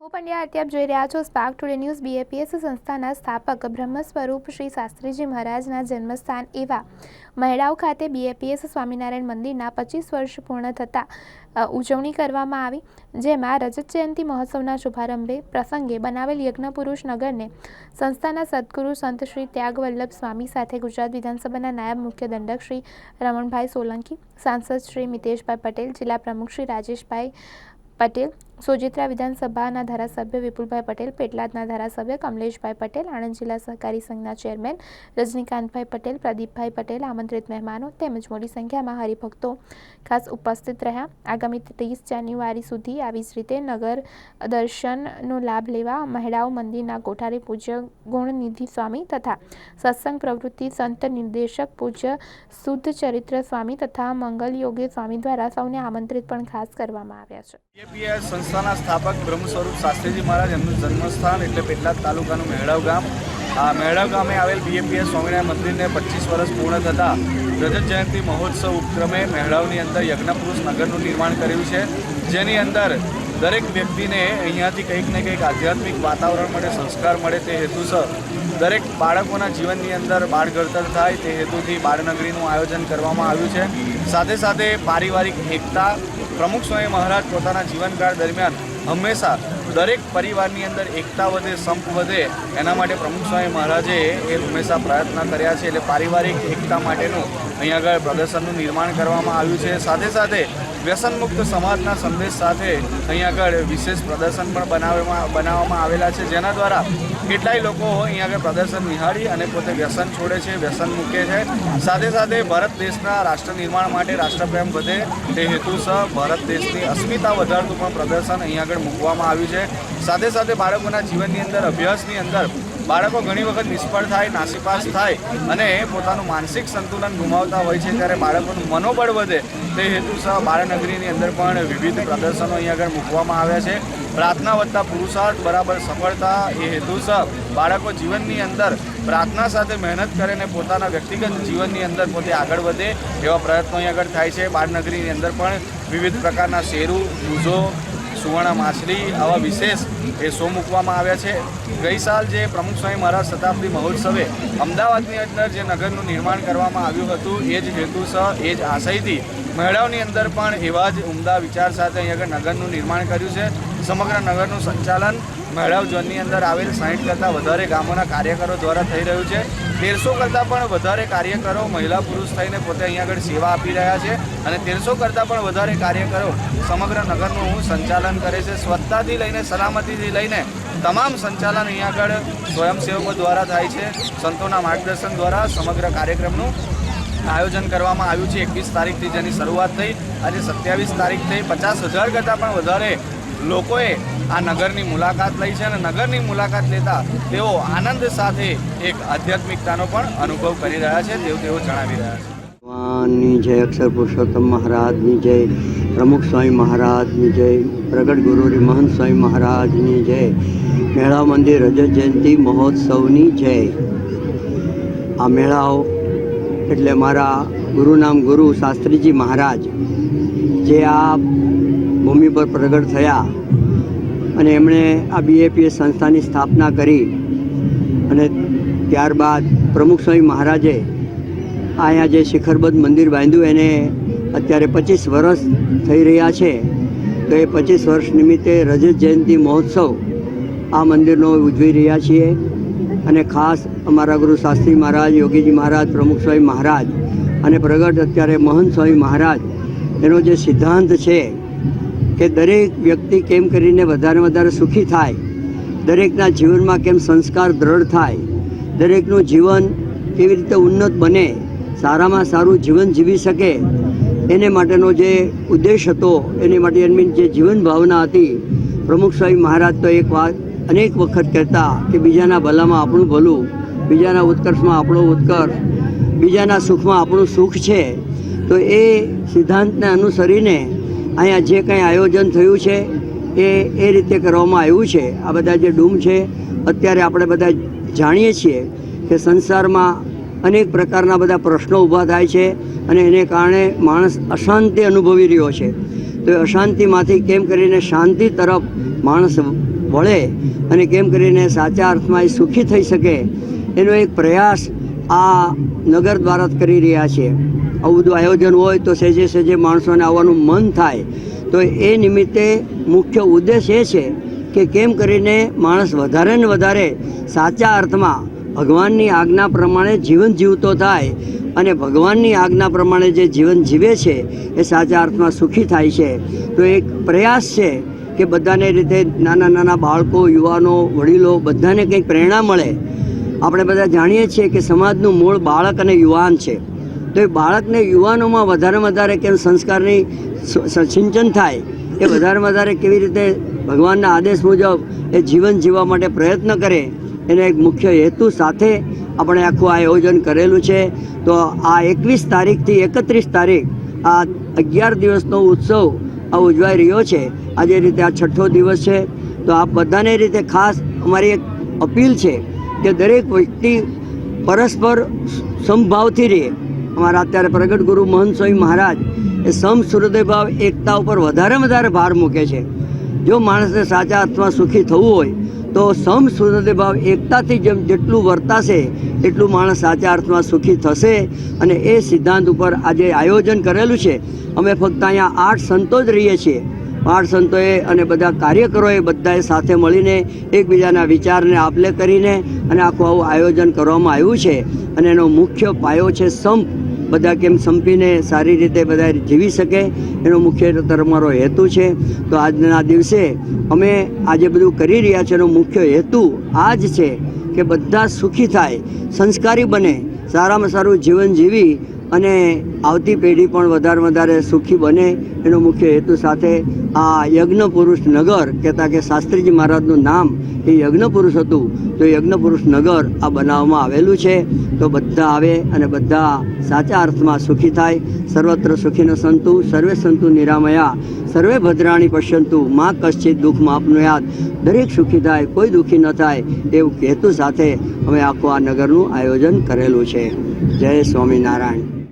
હું પંડ્યા અત્યારે આપ જોઈ રહ્યા છો સ્પાર્ક ટુડે ન્યૂઝ બીએપીએસ સંસ્થાના સ્થાપક બ્રહ્મ સ્વરૂપ શ્રી શાસ્ત્રીજી મહારાજના જન્મસ્થાન એવા. મહેડાવ ખાતે બીએપીએસ સ્વામિનારાયણ મંદિરના પચીસ વર્ષ પૂર્ણ થતાં ઉજવણી કરવામાં આવી, જેમાં રજત જયંતિ મહોત્સવના શુભારંભે પ્રસંગે બનાવેલ યજ્ઞપુરુષ નગરને સંસ્થાના સદગુરુ સંત શ્રી ત્યાગવલ્લભ સ્વામી સાથે ગુજરાત વિધાનસભાના નાયબ મુખ્ય દંડક શ્રી રમણભાઈ સોલંકી, સાંસદ શ્રી મિતેશભાઈ પટેલ, જિલ્લા પ્રમુખ શ્રી રાજેશભાઈ પટેલ સોજિત્રા વિધાનસભાના ધારાસભ્ય વિપુલભાઈ પટેલ, પેટલાદના ધારાસભ્ય કમલેશભાઈ પટેલ, આણંદ જિલ્લા સહકારી સંઘના ચેરમેન રજનીકાંતભાઈ પટેલ, પ્રદીપભાઈ પટેલ, આમંત્રિત મહેમાનો તેમજ મોટી સંખ્યામાં હરિભક્તો ખાસ ઉપસ્થિત રહ્યા. આગામી ત્રીસ જાન્યુઆરી સુધી આવી જ રીતે નગર દર્શનનો લાભ લેવા મહેડાઓ, મંદિરના કોઠારી પૂજ્ય ગુણનિધિ સ્વામી તથા સત્સંગ પ્રવૃત્તિ સંત નિર્દેશક પૂજ્ય શુદ્ધ ચરિત્ર સ્વામી તથા મંગલ યોગી સ્વામી દ્વારા સૌને આમંત્રિત પણ ખાસ કરવામાં આવ્યા છે. સંસ્થાના સ્થાપક બ્રહ્મ સ્વરૂપ શાસ્ત્રીજી મહારાજ. એમનું જન્મસ્થાન એટલે પેટલાદ તાલુકાનું મેળવ ગામ. આ મેળવ ગામે આવેલ બીએપીએસ સ્વામિનારાયણ મંદિરને પચીસ વર્ષ પૂર્ણ થતાં રજત જયંતિ મહોત્સવ ઉપક્રમે મહેડાવની અંદર યજ્ઞપુરુષ નગરનું નિર્માણ કર્યું છે. જેની અંદર દરેક વ્યક્તિને અહીંયાથી કંઈક ને કંઈક આધ્યાત્મિક વાતાવરણ મળે, સંસ્કાર મળે તે હેતુસર દરેક બાળકોના જીવનની અંદર બાળ ઘડતર થાય તે હેતુથી બાળનગરીનું આયોજન કરવામાં આવ્યું છે. સાથે સાથે પારિવારિક એકતા પ્રમુખ સ્વામી મહારાજ પોતાના જીવનકાળ દરમિયાન હંમેશા દરેક પરિવારની અંદર એકતા વધે, સંપ વધે, એના માટે પ્રમુખ સ્વામી મહારાજે એ હંમેશા પ્રયત્ન કર્યા છે. એટલે પારિવારિક એકતા માટેનું અહીંયા આગળ પ્રદર્શનનું નિર્માણ કરવામાં આવ્યું છે. સાથે સાથે વ્યસનમુક્ત સમાજના સંદેશ સાથે અહીંયા આગળ વિશેષ પ્રદર્શન પણ બનાવવામાં બનાવવામાં આવેલા છે. જેના દ્વારા કેટલાય લોકો અહીં આગળ પ્રદર્શન નિહાળી અને પોતે વ્યસન છોડે છે, વ્યસન મૂકે છે. સાથે સાથે ભારત દેશના રાષ્ટ્ર નિર્માણ માટે રાષ્ટ્રપ્રેમ વધે. તે હેતુસર ભારત દેશની અસ્મિતા વધારતું પણ પ્રદર્શન અહીંયા આગળ મૂકવામાં આવ્યું છે. સાથે સાથે બાળકોના જીવનની અંદર, અભ્યાસની અંદર બાળકો ઘણી વખત નિષ્ફળ થાય, નાસીપાસ થાય અને પોતાનું માનસિક સંતુલન ગુમાવતા હોય છે. ત્યારે બાળકોનું મનોબળ વધે, તે હેતુસર બાળનગરીની અંદર પણ વિવિધ પ્રદર્શનો અહીં આગળ મૂકવામાં આવ્યા છે. પ્રાર્થના વત્તા પુરુષાર્થ બરાબર સફળતા એ હેતુસર બાળકો જીવનની અંદર પ્રાર્થના સાથે મહેનત કરે અને પોતાના વ્યક્તિગત જીવનની અંદર પોતે આગળ વધે એવા પ્રયત્નો અહીં આગળ થાય છે. બાળનગરીની અંદર પણ વિવિધ પ્રકારના શેરું ગુજો સુવર્ણ માછલી આવા વિશેષ એ શો મૂકવામાં આવ્યા છે. ગઈ સાલ જે પ્રમુખ સ્વામી મહારાજ શતાબ્દી મહોત્સવે અમદાવાદની અંદર જે નગરનું નિર્માણ કરવામાં આવ્યું હતું, એ જ હેતુસર, એ જ આશયથી મેળાવની અંદર પણ એવા જ ઉમદા વિચાર સાથે અહીં આગળ નગરનું નિર્માણ કર્યું છે. સમગ્ર નગરનું સંચાલન મેળાવ ઝોનની અંદર આવેલ સાહીઠ કરતાં વધારે ગામોના કાર્યકરો દ્વારા થઈ રહ્યું છે. તેરસો કરતાં પણ વધારે કાર્યકરો મહિલા, પુરુષ થઈને પોતે અહીં આગળ સેવા આપી રહ્યા છે અને તેરસો કરતાં પણ વધારે કાર્યકરો સમગ્ર નગરનું સંચાલન કરે છે. સ્વચ્છતાથી લઈને સલામતીથી લઈને તમામ સંચાલન અહીંયા આગળ સ્વયંસેવકો દ્વારા થાય છે. સંતોના માર્ગદર્શન દ્વારા સમગ્ર કાર્યક્રમનું આયોજન કરવામાં આવ્યું છે. એકવીસ તારીખથી જેની શરૂઆત થઈ. આજે સત્યાવીસ તારીખ થઈ. પચાસ હજાર કરતાં પણ વધારે લોકોએ આ નગરની મુલાકાત લઈ છે અને નગરની મુલાકાત લેતા તેઓ આનંદ સાથે એક આધ્યાત્મિકતાનો પણ અનુભવ કરી રહ્યા છે તેવું તેઓ જણાવી રહ્યા છે. ભગવાનની જય અક્ષર પુરુષોત્તમ મહારાજની જય, પ્રમુખ સ્વામી મહારાજની જય, પ્રગટ ગુરુરી મહંત સ્વામી મહારાજની જય, મેળા મંદિર રજત જયંતિ મહોત્સવની જય. આ મેળાઓ એટલે મારા ગુરુ નામ ગુરુ શાસ્ત્રીજી મહારાજ, જે આ ભૂમિ પર પ્રગટ થયા અને એમણે આ બીએપીએસ સંસ્થાની સ્થાપના કરી અને ત્યારબાદ પ્રમુખ સ્વામી મહારાજે અહીંયા જે શિખરબદ્ધ મંદિર બાંધ્યું એને અત્યારે પચીસ વર્ષ થઈ રહ્યા છે, તો એ પચીસ વર્ષ નિમિત્તે રજત જયંતિ મહોત્સવ આ મંદિરનો ઉજવી રહ્યા છીએ અને ખાસ અમારા ગુરુ શાસ્ત્રી મહારાજ, યોગીજી મહારાજ, પ્રમુખ સ્વામી મહારાજ અને પ્રગટ અત્યારે મહંત સ્વામી મહારાજ એનો જે સિદ્ધાંત છે કે દરેક વ્યક્તિ કેમ કરીને વધારે વધારે સુખી થાય? દરેકના જીવનમાં કેમ સંસ્કાર દ્રઢ થાય? દરેકનું જીવન કેવી રીતે ઉન્નત બને? સારામાં સારું જીવન જીવી શકે? એને માટેનો જે ઉદ્દેશ હતો, એની માટે એમની જે જીવન ભાવના હતી, પ્રમુખ સ્વામી મહારાજ તો એક વાત અનેક વખત કહેતા કે બીજાના ભલામાં આપણું ભલું, બીજાના ઉત્કર્ષમાં આપણો ઉત્કર્ષ, બીજાના સુખમાં આપણું સુખ છે. તો એ સિદ્ધાંતને અનુસરીને અહીંયા જે કંઈ આયોજન થયું છે, એ એ રીતે કરવામાં આવ્યું છે. આ બધા જે ડૂમ છે, અત્યારે આપણે બધા જાણીએ છીએ કે સંસારમાં અનેક પ્રકારના બધા પ્રશ્નો ઊભા થાય છે અને એને કારણે માણસ અશાંતિ અનુભવી રહ્યો છે. તો એ અશાંતિમાંથી કેમ કરીને શાંતિ તરફ માણસ વળે અને કેમ કરીને સાચા અર્થમાં એ સુખી થઈ શકે, એનો એક પ્રયાસ આ નગર દ્વારા જ કરી રહ્યા છે આવું બધું આયોજન હોય તો સેજે સેજે માણસોને આવવાનું મન થાય. તો એ નિમિત્તે મુખ્ય ઉદ્દેશ એ છે કે કેમ કરીને માણસ વધારે ને વધારે સાચા અર્થમાં ભગવાનની આજ્ઞા પ્રમાણે જીવન જીવતો થાય અને ભગવાનની આજ્ઞા પ્રમાણે જે જીવન જીવે છે એ સાચા અર્થમાં સુખી થાય છે. તો એક પ્રયાસ છે કે બધાને રીતે નાના નાના બાળકો, યુવાનો, વડીલો બધાને કંઈક પ્રેરણા મળે. આપણે બધા જાણીએ છીએ કે સમાજનું મૂળ બાળક અને યુવાન છે. તો એ બાળકને યુવાનોમાં વધારેમાં વધારે કેમ સંસ્કારની સિંચન થાય, એ વધારેમાં વધારે કેવી રીતે ભગવાનના આદેશ મુજબ એ જીવન જીવવા માટે પ્રયત્ન કરે, એને એક મુખ્ય હેતુ સાથે આપણે આખું આ આયોજન કરેલું છે. તો આ એકવીસ તારીખથી એકત્રીસ તારીખ, આ અગિયાર દિવસનો ઉત્સવ આ ઉજવાઈ રહ્યો છે. આજે રીતે આ છઠ્ઠો દિવસ છે. તો આ બધાને રીતે ખાસ અમારી એક અપીલ છે કે દરેક વ્યક્તિ પરસ્પર સમભાવથી રહે. અમારા અત્યારે પ્રગટ ગુરુ મહંત સ્વામી મહારાજ એ સમ ભાવ, એકતા ઉપર વધારે વધારે ભાર મૂકે છે. જો માણસને સાચા અર્થમાં સુખી થવું હોય, તો સમ ભાવ, એકતાથી જેમ જેટલું વર્તાશે, એટલું માણસ સાચા અર્થમાં સુખી થશે અને એ સિદ્ધાંત ઉપર આજે આયોજન કરેલું છે. અમે ફક્ત અહીંયા આઠ સંતો જ રહીએ છીએ. આઠ સંતોએ અને બધા કાર્યકરોએ બધાએ સાથે મળીને એકબીજાના વિચારને આપલે કરીને અને આખું આવું આયોજન કરવામાં આવ્યું છે. અને એનો મુખ્ય પાયો છે સંપ. બધા કેમ સંપીને સારી રીતે બધા જીવી શકે, એનો મુખ્ય અમારો હેતુ છે. તો આજના દિવસે અમે આજે બધું કરી રહ્યા છે, એનો મુખ્ય હેતુ આ જ છે કે બધા સુખી થાય, સંસ્કારી બને, સારામાં સારું જીવન જીવી અને આવતી પેઢી પણ વધારે વધારે સુખી બને. એનો મુખ્ય હેતુ સાથે આ યજ્ઞ પુરુષ નગર કહેતા કે શાસ્ત્રીજી મહારાજનું નામ એ યજ્ઞ પુરુષ હતું. તો યજ્ઞ પુરુષ નગર આ બનાવવામાં આવેલું છે. તો બધા આવે અને બધા સાચા અર્થમાં સુખી થાય. સર્વત્ર સુખીનો સંતુ, સર્વે સંતુ નિરામયા, સર્વે ભદ્રાણી પશ્યંતુ, માં કશ્ચિત દુઃખમાં આપનું યાદ. દરેક સુખી થાય, કોઈ દુઃખી ન થાય એવું હેતુ સાથે અમે આખું આ નગરનું આયોજન કરેલું છે. જય સ્વામિનારાયણ.